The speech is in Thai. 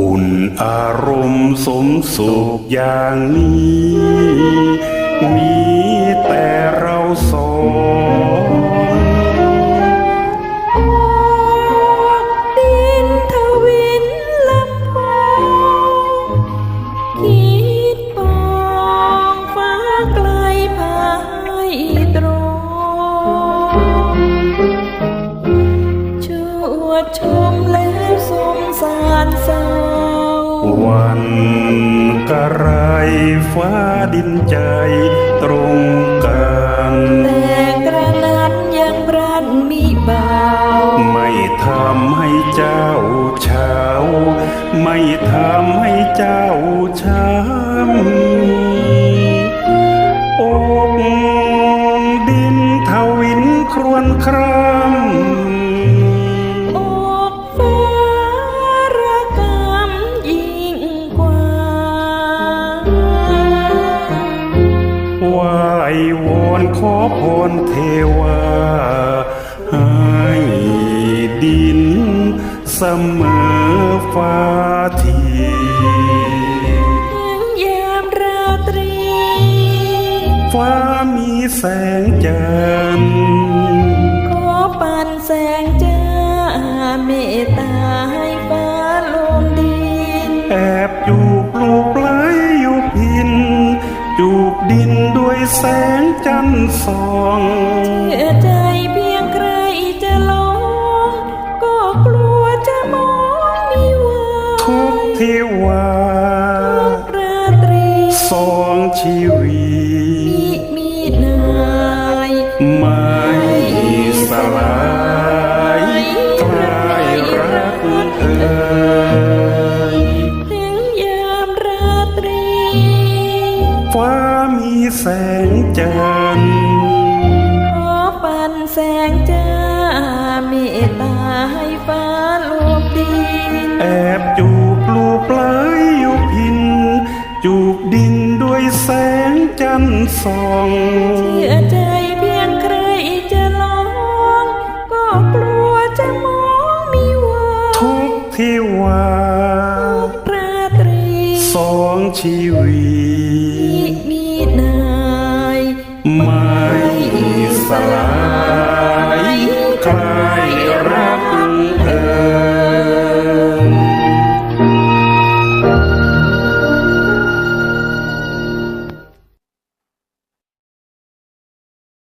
อุ่นอารมณ์สมสุขอย่างนี้ วดชมแล้วสมสารเศร้าวันกระไรฟ้าดินใจตรงกันแต่กระนั้นยังบรันมีเบาไม่ทำให้เจ้าเช้า ไม่ทำให้เจ้าช้ำ อพรเทวา ให้ดินเสมอฟ้าทีถึงยามราตรี ฟ้ามีแสงจันทร์ขอปันแสงจ้าเมตตาให้ฟ้าลมดิน แอบจูบลูกไหลอยู่พิน จูบดิน แสงจันทร์ส่องเชื่อใจเพียงใครจะลองก็กลัวจะมองมีว่าทุกที่ว่าราตรีสองชีวิมี แสงจ้าเมตตาให้ฟ้าโลกดินแอบจูบลูปลายอยู่พิน จูบดินด้วยแสงจันทร์ส่องเชื่อใจเพียงใครจะลอง ก็กลัวจะมองมีหวังทุกที่ว่าระตรีสองชีวิตมีนาย ไม่อิสระ